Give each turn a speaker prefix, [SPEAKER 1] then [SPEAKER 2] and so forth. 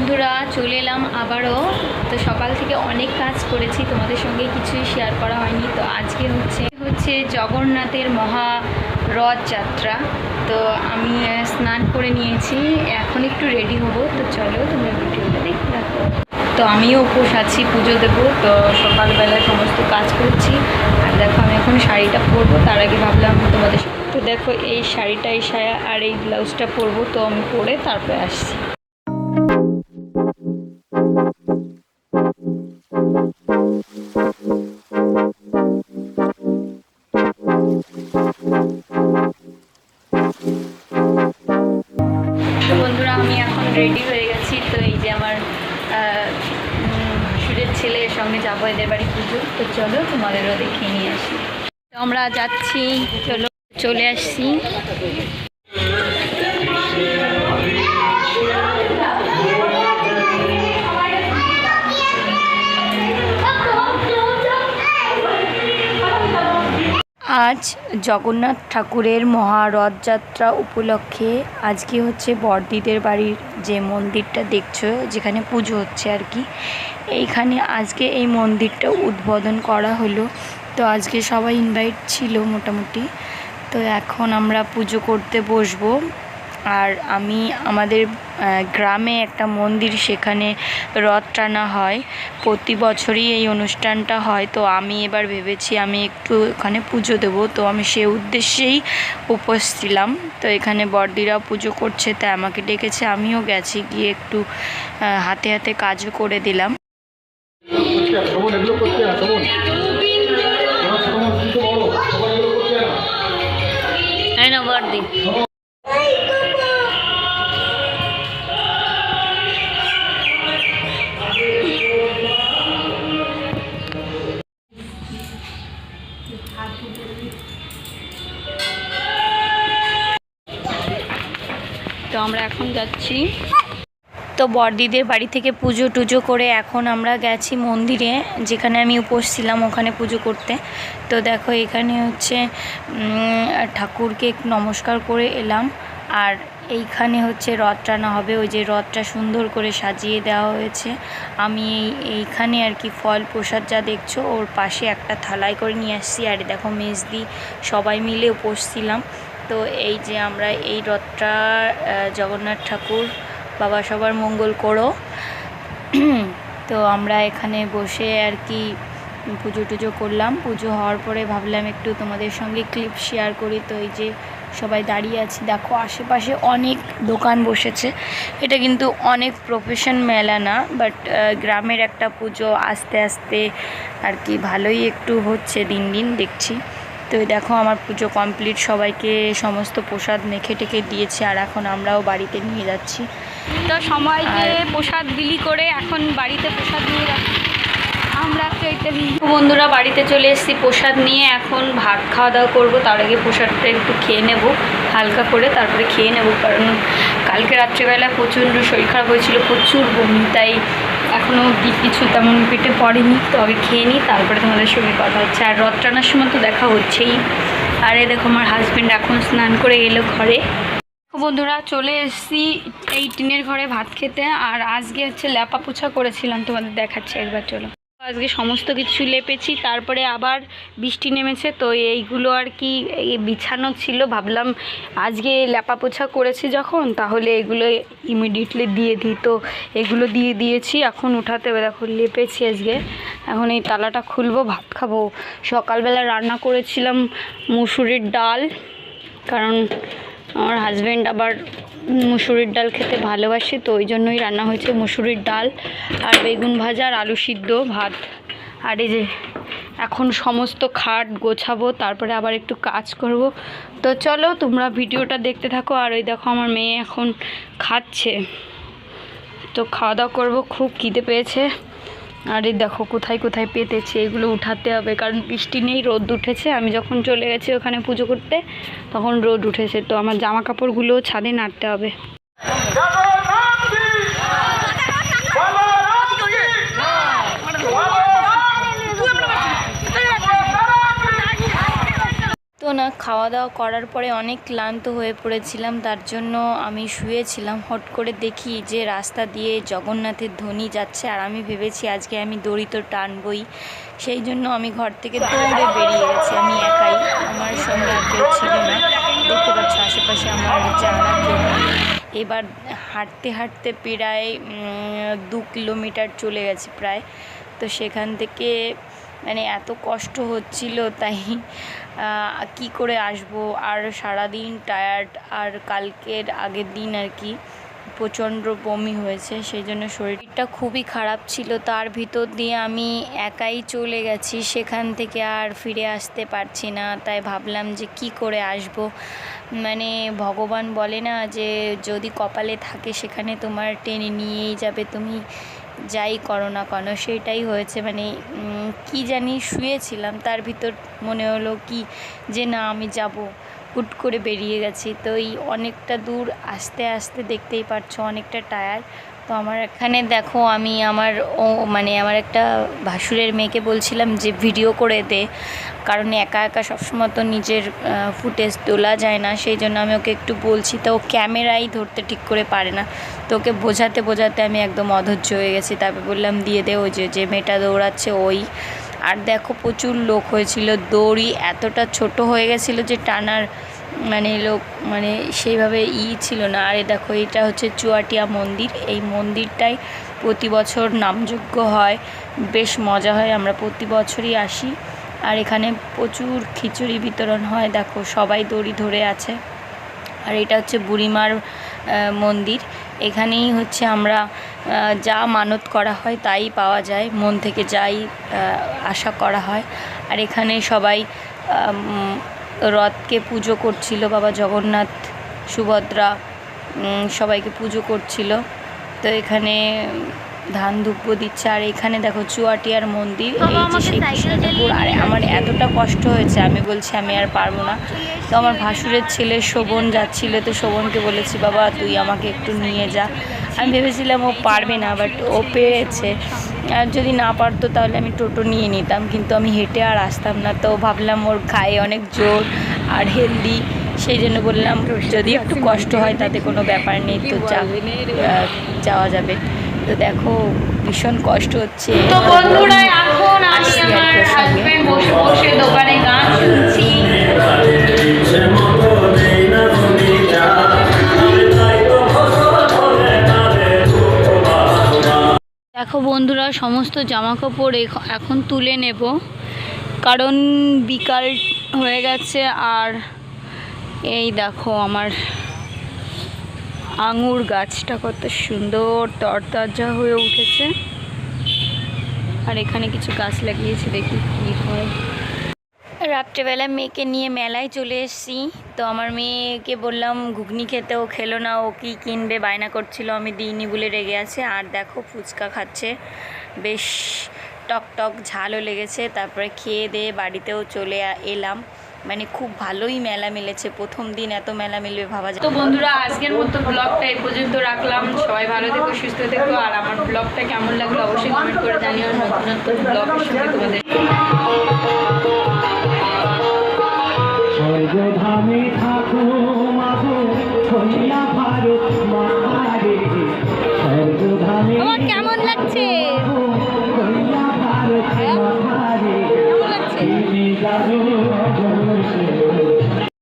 [SPEAKER 1] বন্ধুরা, চলে এলাম আবারও। তো সকাল থেকে অনেক কাজ করেছি, তোমাদের সঙ্গে কিছুই শেয়ার করা হয়নি। তো আজকে হচ্ছে হচ্ছে জগন্নাথের মহা রথযাত্রা। তো আমি স্নান করে নিয়েছি, এখন একটু রেডি হব। তো চলো তোমরা ভিডিওটা দেখতে থাকো। তো আমিও উপোস আছি, পুজো দেবো। তো সকালবেলায় সমস্ত কাজ করছি। আর দেখো, আমি এখন শাড়িটা পরবো। তার আগে ভাবলাম তোমাদের তো দেখো, এই শাড়িটা, এই সায়া আর এই ব্লাউজটা পরবো। তো আমি পরে তারপরে আসছি। যাব এদের বাড়ি পুজো। তো চলো তোমাদেরও দেখিয়ে নিয়ে আসি। আমরা যাচ্ছি, চলো, চলে আসছি। আজ জগন্নাথ ঠাকুরের মহারথযাত্রা উপলক্ষে আজকে হচ্ছে বড়দিদের বাড়ির যে মন্দিরটা দেখছ, যেখানে পুজো হচ্ছে আর কি, এইখানে আজকে এই মন্দিরটা উদ্বোধন করা হলো। তো আজকে সবাই ইনভাইট ছিল মোটামুটি। তো এখন আমরা পুজো করতে বসবো। আর আমি আমাদের গ্রামে একটা মন্দির সেখানে রথ টানা হয়। প্রতি বছরই এই অনুষ্ঠানটা হয়। তো আমি এবার ভেবেছি আমি একটু ওখানে পুজো দেবো। তো আমি সে উদ্দেশ্যেই উপোস ছিলাম। তো এখানে বড়দিরা পুজো করছে, তাই আমাকে ডেকেছে। আমিও গেছি, গিয়ে একটু হাতে হাতে কাজও করে দিলাম।
[SPEAKER 2] করতে
[SPEAKER 1] এখন যাচ্ছি। তো বড়দিদের বাড়ি থেকে পুজো টুজো করে এখন আমরা গেছি মন্দিরে, যেখানে আমি উপোস ছিলাম ওখানে পুজো করতে। তো দেখো এখানে হচ্ছে ঠাকুরকে নমস্কার করে এলাম। আর এইখানে হচ্ছে রথ টানা হবে, ওই যে রথটা সুন্দর করে সাজিয়ে দেওয়া হয়েছে। আমি এই, এইখানে আর কি ফল প্রসাদ যা দেখছ, ওর পাশে একটা থালায় করে নিয়ে আসছি। আর দেখো মেজদি সবাই মিলে উপোস ছিলাম। তো এই যে আমরা এই রথটা জগন্নাথ ঠাকুর বাবা সবার মঙ্গল করো। তো আমরা এখানে বসে আর কি পুজো টুজো করলাম। পুজো হওয়ার পরে ভাবলাম একটু তোমাদের সঙ্গে ক্লিপ শেয়ার করি। তো এই যে সবাই দাঁড়িয়ে আছি, দেখো আশেপাশে অনেক দোকান বসেছে। এটা কিন্তু অনেক প্রফেশন মেলা না বাট গ্রামের একটা পুজো আস্তে আস্তে আর কি ভালোই একটু হচ্ছে দিন দিন দেখছি। তো দেখো আমার পুজো কমপ্লিট। সবাইকে সমস্ত প্রসাদ মেখে টেখে দিয়েছে আর এখন আমরাও বাড়িতে নিয়ে যাচ্ছি। তো সময়কে প্রসাদ বিলি করে এখন বাড়িতে প্রসাদ নিয়ে যাচ্ছি। আমরা বন্ধুরা, বাড়িতে চলে এসেছি প্রসাদ নিয়ে। এখন ভাত খাওয়া দাওয়া করব। তার আগে প্রসাদটা একটু খেয়ে নেব, হালকা করে। তারপরে খেয়ে নেব, কারণ কালকে রাত্রেবেলা প্রচণ্ড শরীর খারাপ হয়েছিল, প্রচুর বমি, তাই এখনও কিছু তেমন পেটে পড়েনি। তো আগে খেয়ে নিই, তারপরে তোমাদের সঙ্গে কথা হচ্ছে। আর রথ টানার সময় তো দেখা হচ্ছেই। আর এই দেখো, আমার হাজব্যান্ড এখন স্নান করে এলো ঘরে। বন্ধুরা, চলে এসেছি এই টিনের ঘরে ভাত খেতে। আর আজকে হচ্ছে ল্যাপা পোছা করেছিলাম, তোমাদের দেখাচ্ছি একবার, চলো। আজকে সমস্ত কিছু লেপেছি, তারপরে আবার বৃষ্টি নেমেছে, তো এইগুলো আর কি বিছানো ছিল। ভাবলাম আজকে ল্যাপা পোছা করেছি যখন, তাহলে এগুলো ইমিডিয়েটলি দিয়ে দিই। তো এগুলো দিয়ে দিয়েছি, এখন উঠাতে দেখো লেপেছি আজকে। এখন এই তালাটা খুলবো, ভাত খাব। সকালবেলা রান্না করেছিলাম মুসুরির ডাল, কারণ আমার হাজব্যান্ড আবার মুসুরির ডাল খেতে ভালোবাসে, তো ওই জন্যই রান্না হয়েছে মুসুরির ডাল আর বেগুন ভাজা আর আলু সিদ্ধ ভাত। আর এই যে এখন সমস্ত খাট গোছাবো, তারপরে আবার একটু কাজ করব। তো চলো তোমরা ভিডিওটা দেখতে থাকো, আর ওই দেখো আমার মেয়ে এখন খাচ্ছে। তো খাওয়া দাওয়া করব, খুব খিদে পেয়েছে। আর এই দেখো, কোথায় কোথায় পেতেছে, এগুলো উঠাতে হবে। কারণ বৃষ্টি নেই, রোদ উঠেছে। আমি যখন চলে গেছি ওখানে পুজো করতে, তখন রোদ উঠেছে। তো আমার জামা কাপড়গুলোও ছাদে নাড়তে হবে। তো না। খাওয়া দাওয়া করার পরে অনেক ক্লান্ত হয়ে পড়েছিলাম, তার জন্য আমি শুয়েছিলাম। হট করে দেখি যে রাস্তা দিয়ে জগন্নাথের ধ্বনি যাচ্ছে, আর আমি ভেবেছি আজকে আমি দড়ি তো টানবই। সেই জন্য আমি ঘর থেকে দৌড়ে বেরিয়ে গেছি। আমি একাই, আমার সঙ্গে আর কেউ ছিল না। দেখতে পাচ্ছ আশেপাশে আমার যারা কেউ। এবার হাঁটতে হাঁটতে প্রায় দু কিলোমিটার চলে গেছে প্রায়। তো সেখান থেকে মানে এত কষ্ট হচ্ছিল তাই কি করে আসব? আর সারাদিন টায়ার্ড আর কালকের আগের দিন আর কি প্রচণ্ড বমি হয়েছে, সেই জন্য শরীরটা খুবই খারাপ ছিল। তার ভিতর দিয়ে আমি একাই চলে গেছি, সেখান থেকে আর ফিরে আসতে পারছি না। তাই ভাবলাম যে কি করে আসব? মানে ভগবান বলে না যে, যদি কপালে থাকে সেখানে তোমার টেনে নিয়েই যাবে। তুমি যাই করো না কেন, সেটাই হয়েছে। মানে কি জানি শুয়েছিলাম, তার ভিতর মনে হলো কি যে না, আমি যাব, হুট করে বেরিয়ে গেছি। তো এই অনেকটা দূর আস্তে আস্তে দেখতেই পারছ, অনেকটা টায়ার তো আমার এখানে দেখো আমি আমার ও মানে আমার একটা ভাসুরের মেয়েকে বলছিলাম যে ভিডিও করে দে। কারণ একা একা সবসময় তো নিজের ফুটেজ তোলা যায় না। সেই জন্য আমি ওকে একটু বলছি, তো ও ক্যামেরাই ধরতে ঠিক করে পারে না। তো ওকে বোঝাতে বোঝাতে আমি একদম অধৈর্য হয়ে গেছি। তারপর বললাম, দিয়ে দে ওই যে যে মেয়েটা দৌড়াচ্ছে, ওই। আর দেখো প্রচুর লোক হয়েছিল। দড়ি এতটা ছোট হয়ে গেছিল যে টানার মানে লোক মানে সেইভাবে ই ছিল না। আর দেখো, এটা হচ্ছে চুয়াটিয়া মন্দির। এই মন্দিরটাই প্রতি বছর নামযোগ্য হয়। বেশ মজা হয়, আমরা প্রতি বছরই আসি। আর এখানে প্রচুর খিচুড়ি বিতরণ হয়, দেখো, সবাই দড়ি ধরে আছে। আর এটা হচ্ছে বুড়িমার মন্দির। এখানেই হচ্ছে আমরা যা মানত করা হয় তাই পাওয়া যায়। মন থেকে যাই আশা করা হয়। আর এখানে সবাই রথকে পুজো করছিল বাবা জগন্নাথ সুভদ্রা সবাইকে পুজো করছিল। তো এখানে ধান ধূপ দিচ্ছে আর এখানে দেখো চুয়াটিয়ার মন্দির এই যে সেই কৃষ্ণঠাকুর আর আমার এতটা কষ্ট হয়েছে আমি বলছি আমি আর পারব না। তো আমার ভাসুরের ছেলে শোভন যাচ্ছিল তো শোভনকে বলেছি বাবা তুই আমাকে একটু নিয়ে যা। আমি ভেবেছিলাম ও পারবে না বাট ও পেরেছে। আর যদি না পারতো তাহলে আমি টোটো নিয়ে নিতাম কিন্তু আমি হেঁটে আর আসতাম না। তো ভাবলাম ওর গায়ে অনেক জোর আর হেলদি সেই জন্য বললাম যদি একটু কষ্ট হয় তাতে কোনো ব্যাপার নেই তো যাওয়া যাবে। তো দেখো ভীষণ কষ্ট হচ্ছে।
[SPEAKER 3] তো বন্ধুরা এখন আমি আমার। হাজবেন্ড বসে বসে দোকানে গান শুনছি।
[SPEAKER 1] দেখো বন্ধুরা সমস্ত জামা কাপড় এখ- এখন তুলে নেব। কারণ বিকাল হয়ে গেছে আর এই দেখো আমার আঙুর গাছটা কত সুন্দর, তরতাজা হয়ে উঠেছে। আর এখানে কিছু গাছ লাগিয়েছি, দেখি কী হয়। রাত্রেবেলা মেয়েকে নিয়ে মেলায় চলে এসেছি। তো আমার মেয়েকে বললাম, ঘুগনি খেতে ও খেলো না, ও কি কিনবে, বায়না করছিল, আমি দিইনি বলে রেগে আছে। আর দেখো, ফুচকা খাচ্ছে। বেশ টক টক ঝালও লেগেছে। তারপরে খেয়ে দিয়ে বাড়িতেও চলে এলাম। মানে খুব ভালোই মেলা মিলেছে। প্রথম দিন এত মেলা মিলবে ভাবা যায়।
[SPEAKER 3] তো বন্ধুরা, আজকের মতো ব্লগটা এই পর্যন্ত রাখলাম। সবাই ভালো থেকো, সুস্থ থেকো। আর আমার ব্লগটা কেমন লাগল অবশ্যই কমেন্ট করে জানিও। নতুন নতুন ব্লগের সঙ্গে তোমাদের